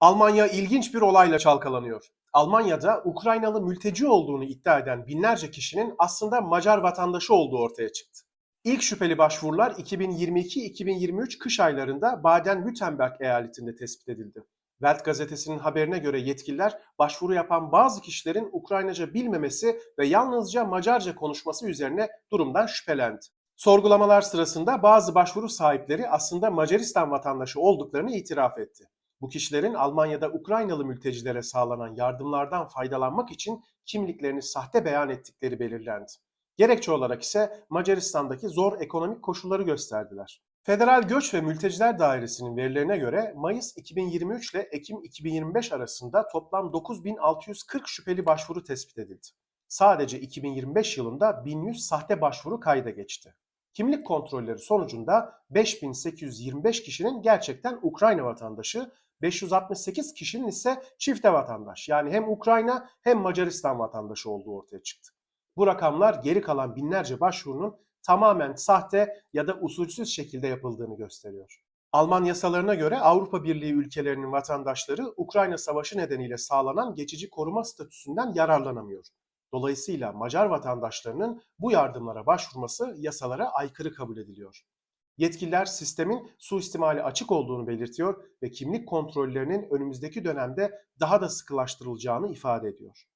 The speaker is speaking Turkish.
Almanya ilginç bir olayla çalkalanıyor. Almanya'da Ukraynalı mülteci olduğunu iddia eden binlerce kişinin aslında Macar vatandaşı olduğu ortaya çıktı. İlk şüpheli başvurular 2022-2023 kış aylarında Baden-Württemberg eyaletinde tespit edildi. Welt gazetesinin haberine göre yetkililer başvuru yapan bazı kişilerin Ukraynaca bilmemesi ve yalnızca Macarca konuşması üzerine durumdan şüphelendi. Sorgulamalar sırasında bazı başvuru sahipleri aslında Macaristan vatandaşı olduklarını itiraf etti. Bu kişilerin Almanya'da Ukraynalı mültecilere sağlanan yardımlardan faydalanmak için kimliklerini sahte beyan ettikleri belirlendi. Gerekçe olarak ise Macaristan'daki zor ekonomik koşulları gösterdiler. Federal Göç ve Mülteciler Dairesi'nin verilerine göre Mayıs 2023 ile Ekim 2025 arasında toplam 9640 şüpheli başvuru tespit edildi. Sadece 2025 yılında 1100 sahte başvuru kayda geçti. Kimlik kontrolleri sonucunda 5825 kişinin gerçekten Ukrayna vatandaşı, 568 kişinin ise çifte vatandaş yani hem Ukrayna hem Macaristan vatandaşı olduğu ortaya çıktı. Bu rakamlar geri kalan binlerce başvurunun tamamen sahte ya da usulsüz şekilde yapıldığını gösteriyor. Alman yasalarına göre Avrupa Birliği ülkelerinin vatandaşları Ukrayna Savaşı nedeniyle sağlanan geçici koruma statüsünden yararlanamıyor. Dolayısıyla Macar vatandaşlarının bu yardımlara başvurması yasalara aykırı kabul ediliyor. Yetkililer sistemin suistimali açık olduğunu belirtiyor ve kimlik kontrollerinin önümüzdeki dönemde daha da sıkılaştırılacağını ifade ediyor.